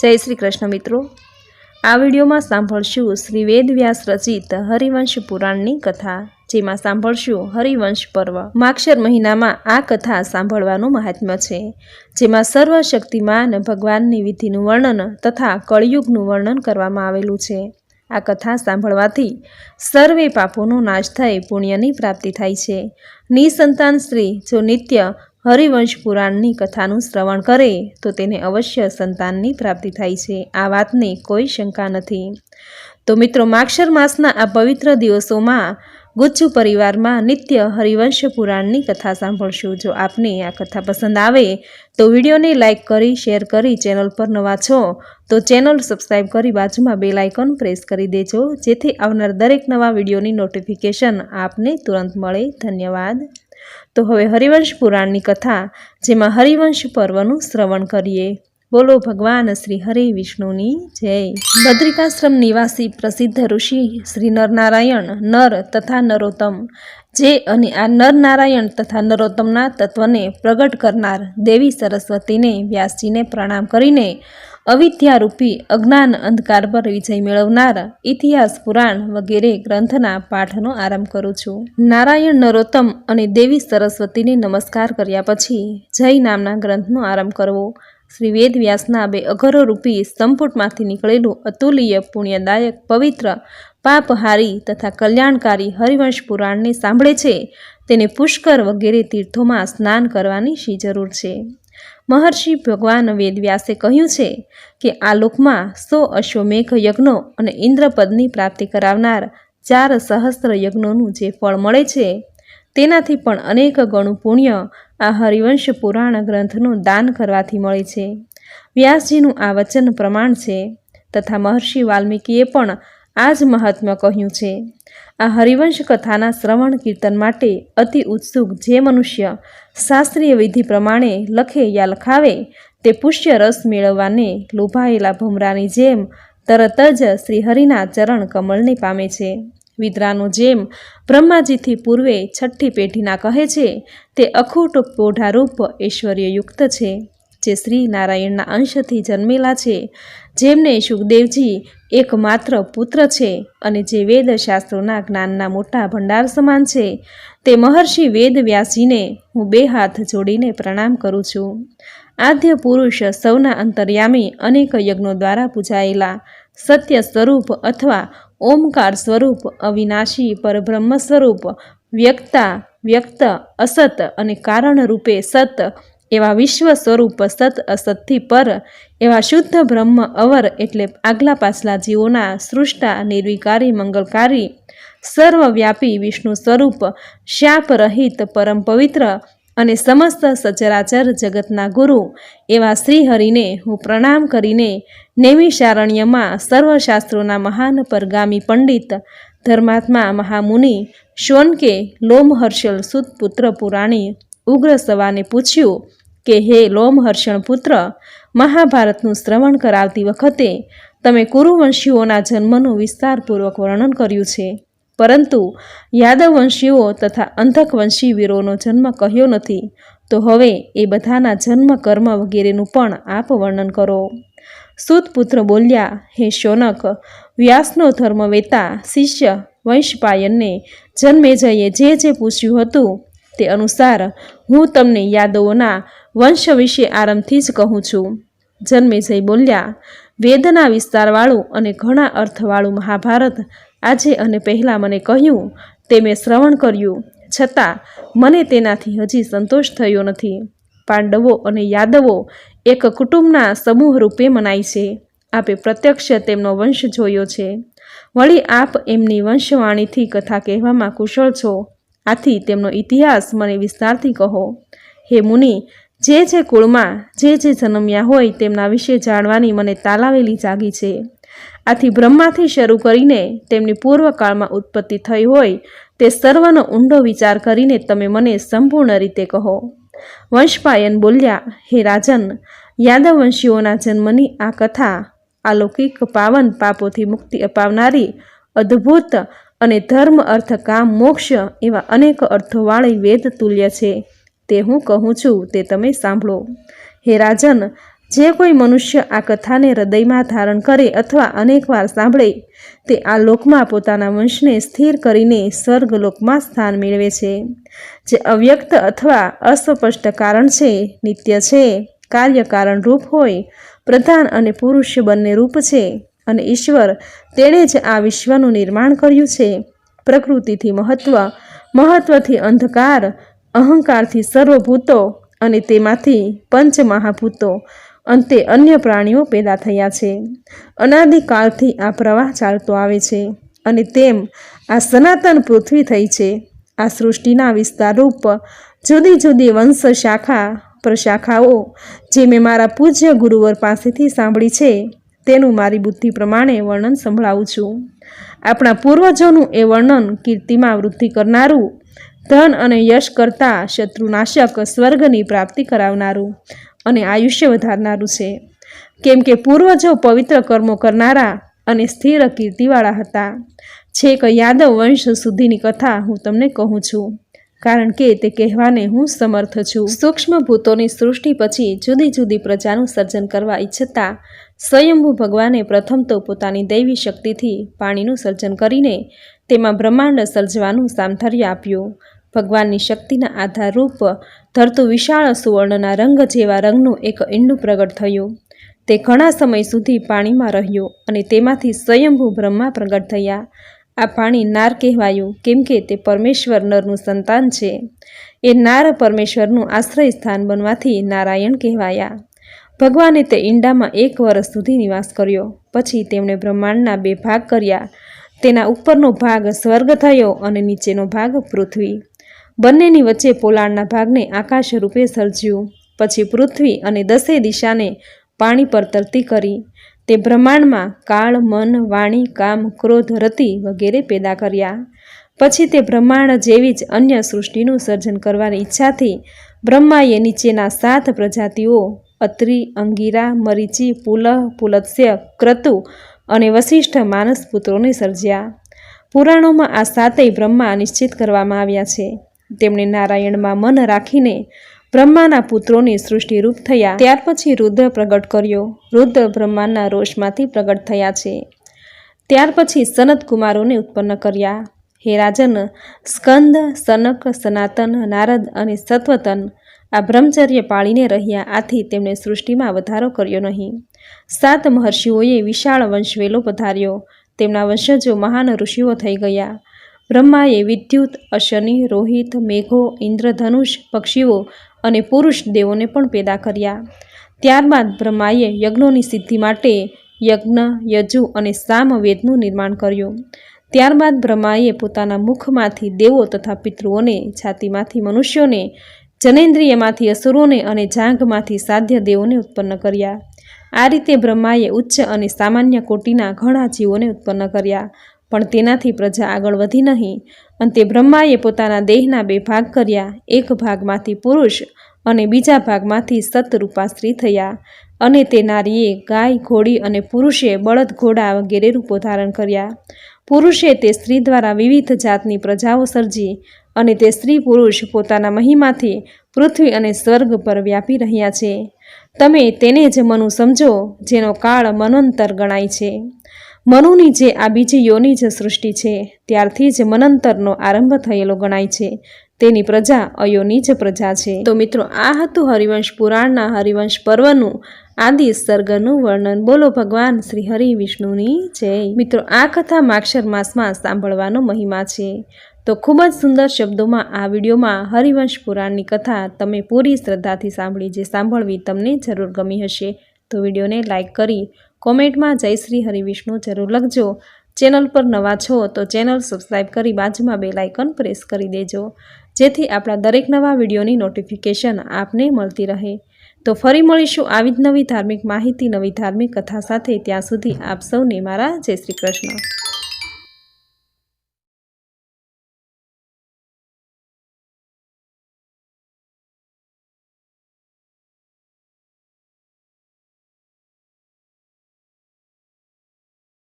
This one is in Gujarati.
જય શ્રી કૃષ્ણ મિત્રો. આ વિડીયોમાં સાંભળશું શ્રી વેદવ્યાસ રચિત હરિવંશ પુરાણની કથા, જેમાં સાંભળશું હરિવંશ પર્વ. માક્ષર મહિનામાં આ કથા સાંભળવાનું મહાત્મ્ય છે, જેમાં સર્વશક્તિમાન ભગવાનની વિધિનું વર્ણન તથા કળિયુગનું વર્ણન કરવામાં આવેલું છે. આ કથા સાંભળવાથી સર્વે પાપોનો નાશ થઈ પુણ્યની પ્રાપ્તિ થાય છે. નિસંતાન સ્ત્રી જો નિત્ય હરિવંશ પુરાણની કથાનું શ્રવણ કરે તો તેને અવશ્ય સંતાનની પ્રાપ્તિ થાય છે. આ વાતની કોઈ શંકા નથી. તો મિત્રો, માક્ષર માસના આ પવિત્ર દિવસોમાં ગુચ્છુ પરિવારમાં નિત્ય હરિવંશ પુરાણની કથા સાંભળશું. જો આપને આ કથા પસંદ આવે તો વિડીયોને લાઇક કરી, શેર કરી ચેનલ પર નવા છો તો ચેનલ સબસ્ક્રાઈબ કરી બાજુમાં બેલ આઇકોન પ્રેસ કરી દેજો. જેથી આવનાર દરેક નવા વિડીયોની નોટિફિકેશન આપને તુરંત મળે. ધન્યવાદ. તો હવે હરિવંશ પુરાણની કથા, જેમાં હરિવંશ પર્વનું શ્રવણ કરીએ. બોલો ભગવાન શ્રી હરિ વિષ્ણુની જય. બદ્રિકાશ્રમ નિવાસી પ્રસિદ્ધ ઋષિ શ્રી નરનારાયણ નર તથા નરોત્તમ. જે અને આ નરનારાયણ તથા નરોત્તમના તત્વને પ્રગટ કરનાર દેવી સરસ્વતીને વ્યાસજીને પ્રણામ કરીને અવિદ્યારૂપી અજ્ઞાન અંધકાર પર વિજય મેળવનાર ઇતિહાસ, પુરાણ વગેરે ગ્રંથના પાઠનો આરંભ કરું છું. નારાયણ નરોત્તમ અને દેવી સરસ્વતીને નમસ્કાર કર્યા પછી જય નામના ગ્રંથનો આરંભ કરવો. શ્રી વેદવ્યાસના બે અઘરો રૂપી સંપુટમાંથી નીકળેલું અતુલ્ય પુણ્યદાયક પવિત્ર પાપહારી તથા કલ્યાણકારી હરિવંશ પુરાણને સાંભળે છે, તેને પુષ્કર વગેરે તીર્થોમાં સ્નાન કરવાની શી જરૂર છે? મહર્ષિ ભગવાન વેદવ્યાસે કહ્યું છે કે આ લોકમાં સો અશ્વમેઘ યજ્ઞો અને ઇન્દ્રપદની પ્રાપ્તિ કરાવનાર ચાર સહસ્ત્ર યજ્ઞોનું જે ફળ મળે છે, તેનાથી પણ અનેક ગણું પુણ્ય આ હરિવંશ પુરાણ ગ્રંથનું દાન કરવાથી મળે છે. વ્યાસજીનું આ વચન પ્રમાણ છે તથા મહર્ષિ વાલ્મીકીએ પણ આ જ મહાત્મ્ય કહ્યું છે, આ હરિવંશ કથાના શ્રવણ કીર્તન માટે અતિ ઉત્સુક જે મનુષ્ય શાસ્ત્રીય વિધિ પ્રમાણે લખે યા લખાવે, તે પુષ્ય રસ મેળવવાને લોભાયેલા ભમરાની જેમ તરત જ શ્રીહરિના ચરણ કમળને પામે છે. વિદ્રાનું જેમ બ્રહ્માજીથી પૂર્વે છઠ્ઠી પેઢીના કહે છે, તે અખૂટ પોઢારૂપ ઐશ્વર્યયુક્ત છે, જે શ્રી નારાયણના અંશથી જન્મેલા છે. જેમને સુખદેવજી એકમાત્ર પુત્ર છે અને જે વેદશાસ્ત્રોના જ્ઞાનના મોટા ભંડાર સમાન છે, તે મહર્ષિ વેદ વ્યાસીને હું બે હાથ જોડીને પ્રણામ કરું છું. આદ્ય પુરુષ સૌના અંતર્યામી અનેક યજ્ઞો દ્વારા પૂજાયેલા સત્ય સ્વરૂપ અથવા ઓમકાર સ્વરૂપ, અવિનાશી પરબ્રહ્મ સ્વરૂપ, વ્યક્તા, વ્યક્ત, અસત અને કારણ રૂપે સત એવા વિશ્વ સ્વરૂપ સત અસતથી પર, એવા શુદ્ધ બ્રહ્મ અવર એટલે આગલા પાછલા જીવોના સૃષ્ટા, નિર્વિકારી, મંગલકારી, સર્વવ્યાપી વિષ્ણુ સ્વરૂપ શાપ રહિત, પરમ પવિત્ર અને સમસ્ત સચરાચર જગતના ગુરુ, એવા શ્રીહરિને હું પ્રણામ કરીને નૈમિષારણ્યમાં સર્વશાસ્ત્રોના મહાન પરગામી પંડિત, ધર્માત્મા મહામુનિ શોનકે લોમહર્ષલ સુતપુત્ર પુરાણી, ઉગ્ર સવાને પૂછ્યું કે હે લોમહર્ષણ પુત્ર, મહાભારતનું શ્રવણ કરાવતી વખતે તમે કુરુવંશીઓના જન્મનું વિસ્તારપૂર્વક વર્ણન કર્યું છે. પરંતુ યાદવવંશીઓ તથા અંધકવંશી વીરોનો જન્મ કહ્યો નથી, તો હવે એ બધાના જન્મ કર્મ વગેરેનું પણ આપ વર્ણન કરો. સુતપુત્ર બોલ્યા, હે શોનક, વ્યાસનો ધર્મ વેતા શિષ્ય વંશપાયનને જન્મે જઈએ જે જે પૂછ્યું હતું તે અનુસાર હું તમને યાદવોના વંશ વિશે આરંભથી જ કહું છું. જન્મેજય બોલ્યા, વેદના વિસ્તારવાળું અને ઘણા અર્થવાળું મહાભારત આજે અને પહેલાં મને કહ્યું, તે મેં શ્રવણ કર્યું. છતાં, મને તેનાથી હજી સંતોષ થયો નથી. પાંડવો અને યાદવો એક કુટુંબના સમૂહ રૂપે મનાય છે. આપે પ્રત્યક્ષ તેમનો વંશ જોયો છે. વળી આપ એમની વંશવાણીથી કથા કહેવામાં કુશળ છો. આથી તેમનો ઇતિહાસ મને વિસ્તારથી કહો. હે મુનિ જે જે કુળમાં, જે જે જન્મ્યા હોય તેમના વિશે જાણવાની મને તાલાવેલી જાગી છે. આથી બ્રહ્માથી શરૂ કરીને તેમની પૂર્વકાળમાં ઉત્પત્તિ થઈ હોય તે સર્વનો ઊંડો વિચાર કરીને તમે મને સંપૂર્ણ રીતે કહો. વંશપાયન બોલ્યા, હે રાજન, યાદવવંશીઓના જન્મની આ કથા અલૌકિક પાવન પાપોથી મુક્તિ અપાવનારી અદ્ભુત અને ધર્મ અર્થ કામ મોક્ષ એવા અનેક અર્થોવાળી વેદ તુલ્ય છે. તે હું કહું છું, તે તમે સાંભળો. હે રાજન, જે કોઈ મનુષ્ય આ કથાને હૃદયમાં ધારણ કરે અથવા અનેકવાર સાંભળે, તે આ લોકમાં પોતાના વંશને સ્થિર કરીને સ્વર્ગલોકમાં સ્થાન મેળવે છે. જે અવ્યક્ત અથવા અસ્પષ્ટ કારણ છે, નિત્ય છે, કાર્યકારણ રૂપ હોય, પ્રધાન અને પુરુષ બંને રૂપ છે અને ઈશ્વર તેણે જ આ વિશ્વનું નિર્માણ કર્યું છે. પ્રકૃતિથી મહત્વ, મહત્વથી અંધકાર અહંકારથી સર્વભૂતો અને તેમાંથી પંચમહાભૂતો, અંતે અન્ય પ્રાણીઓ પેદા થયા છે. અનાદિકાળથી આ પ્રવાહ ચાલતો આવે છે અને તેમ આ સનાતન પૃથ્વી થઈ છે. આ સૃષ્ટિના વિસ્તારરૂપ જુદી જુદી વંશ શાખા પ્રશાખાઓ, જે મેં મારા પૂજ્ય ગુરુવર પાસેથી સાંભળી છે, તેનું મારી બુદ્ધિ પ્રમાણે વર્ણન સંભળાવું છું. આપણા પૂર્વજોનું એ વર્ણન કીર્તિમાં વૃદ્ધિ કરનારું ધન અને યશ કરતાં શત્રુનાશક સ્વર્ગની પ્રાપ્તિ કરાવનારું અને આયુષ્ય વધારનારું છે. કેમ કે પૂર્વજો પવિત્ર કર્મો કરનારા અને સ્થિર કીર્તિવાળા હતા. છેક યાદવ વંશ સુધીની કથા હું તમને કહું છું. કારણ કે તે કહેવાને હું સમર્થ છું. સૂક્ષ્મ ભૂતોની સૃષ્ટિ પછી જુદી જુદી પ્રજાનું સર્જન કરવા ઈચ્છતા સ્વયંભૂ ભગવાને પ્રથમ તો પોતાની દૈવી શક્તિથી પાણીનું સર્જન કરીને તેમાં બ્રહ્માંડ સર્જવાનું સામથર્ય આપ્યું. ભગવાનની શક્તિના આધારરૂપ ધરતું વિશાળ સુવર્ણના રંગ જેવા રંગનું એક ઈંડું પ્રગટ થયું. તે ઘણા સમય સુધી પાણીમાં રહ્યું અને તેમાંથી સ્વયંભૂ બ્રહ્મા પ્રગટ થયા. આ પાણી નાર કહેવાયું, કેમ કે તે પરમેશ્વર નરનું સંતાન છે. એ નાર પરમેશ્વરનું આશ્રય સ્થાન બનવાથી નારાયણ કહેવાયા. ભગવાને તે ઈંડામાં એક વર્ષ સુધી નિવાસ કર્યો. પછી તેમણે બ્રહ્માંડના બે ભાગ કર્યા. તેના ઉપરનો ભાગ સ્વર્ગ થયો અને નીચેનો ભાગ પૃથ્વી. બંનેની વચ્ચે પોલાણના ભાગને આકાશ રૂપે સર્જ્યું. પછી પૃથ્વી અને દસે દિશાને પાણી પર તરતી કરી. તે બ્રહ્માંડમાં કાળ, મન, વાણી, કામ, ક્રોધ, રતિ વગેરે પેદા કર્યા. પછી તે બ્રહ્માંડ જેવી જ અન્ય સૃષ્ટિનું સર્જન કરવાની ઈચ્છાથી બ્રહ્માએ નીચેના સાત પ્રજાતિઓ અત્રિ, અંગીરા, મરીચી પુલહ પુલત્સ્ય, ક્રતુ અને વશિષ્ઠ માનસ પુત્રોને સર્જ્યા. પુરાણોમાં આ સાતેય બ્રહ્મા નિશ્ચિત કરવામાં આવ્યા છે. તેમણે નારાયણમાં મન રાખીને બ્રહ્માના પુત્રોની સૃષ્ટિરૂપ થયા. ત્યાર પછી રુદ્ર પ્રગટ કર્યો. રુદ્ર બ્રહ્માના રોષમાંથી પ્રગટ થયા છે. ત્યાર પછી સનત કુમારોને ઉત્પન્ન કર્યા. હે રાજન, સ્કંદ, સનક, સનાતન, નારદ અને સત્વતન આ બ્રહ્મચર્ય પાળીને રહ્યા આથી તેમણે સૃષ્ટિમાં વધારો કર્યો નહીં. સાત મહર્ષિઓએ વિશાળ વંશવેલો પધાર્યો. તેમના વંશજો મહાન ઋષિઓ થઈ ગયા. બ્રહ્માએ વિદ્યુત અશનિ રોહિત, મેઘો, ઇન્દ્રધનુષ, પક્ષીઓ અને પુરુષ દેવોને પણ પેદા કર્યા. ત્યારબાદ બ્રહ્માએ યજ્ઞોની સિદ્ધિ માટે યજ્ઞ, યજુ અને સામવેદનું નિર્માણ કર્યું. ત્યારબાદ બ્રહ્માએ પોતાના મુખમાંથી દેવો તથા પિતૃઓને, છાતીમાંથી મનુષ્યોને, જનેન્દ્રિયમાંથી અસુરોને અને જાંઘમાંથી સાધ્ય દેવોને ઉત્પન્ન કર્યા. આ રીતે બ્રહ્માએ ઉચ્ચ અને સામાન્ય કોટીના ઘણા જીવોને ઉત્પન્ન કર્યા, પણ તેનાથી પ્રજા આગળ વધી નહીં. અંતે બ્રહ્માએ પોતાના દેહના બે ભાગ કર્યા, એક ભાગમાંથી પુરુષ અને બીજા ભાગમાંથી સતરૂપા સ્ત્રી થયા. અને તે નારીએ ગાય, ઘોડી અને પુરુષે બળદ, ઘોડા વગેરે રૂપો ધારણ કર્યા. પુરુષે તે સ્ત્રી દ્વારા વિવિધ જાતની પ્રજાઓ સર્જી અને તે સ્ત્રી પુરુષ પોતાના મહિમાથી પૃથ્વી અને સ્વર્ગ પર વ્યાપી રહ્યા છે. તમે તેને જ મનુ સમજો, જેનો કાળ મનંતર ગણાય છે. મનુની જે આ બીજી યોની જ સૃષ્ટિ છે, ત્યારથી જ મનંતરનો આરંભ થયેલો ગણાય છે. તેની પ્રજા અયોની જ પ્રજા છે. તો મિત્રો, આ હતું હરિવંશ પુરાણના હરિવંશ પર્વનું આદિ સર્ગનું વર્ણન. બોલો ભગવાન શ્રી હરિ વિષ્ણુની જય. મિત્રો, આ કથા માક્ષર માસમાં સાંભળવાનો મહિમા છે. તો ખૂબ જ સુંદર શબ્દોમાં આ વિડીયોમાં હરિવંશ પુરાણની કથા તમે પૂરી શ્રદ્ધાથી સાંભળી જે સાંભળવી તમને જરૂર ગમી હશે. તો વિડીયોને લાઇક કરી કોમેન્ટમાં જય શ્રી હરિવિષ્ણુ જરૂર લખજો. ચેનલ પર નવા છો તો ચેનલ સબસ્ક્રાઈબ કરી બાજુમાં બે લાઇકન પ્રેસ કરી દેજો. જેથી આપણા દરેક નવા વિડીયોની નોટિફિકેશન આપને મળતી રહે. તો ફરી મળીશું આવી જ નવી ધાર્મિક માહિતી, નવી ધાર્મિક કથા સાથે. ત્યાં સુધી આપ સૌને મારા જય શ્રી કૃષ્ણ.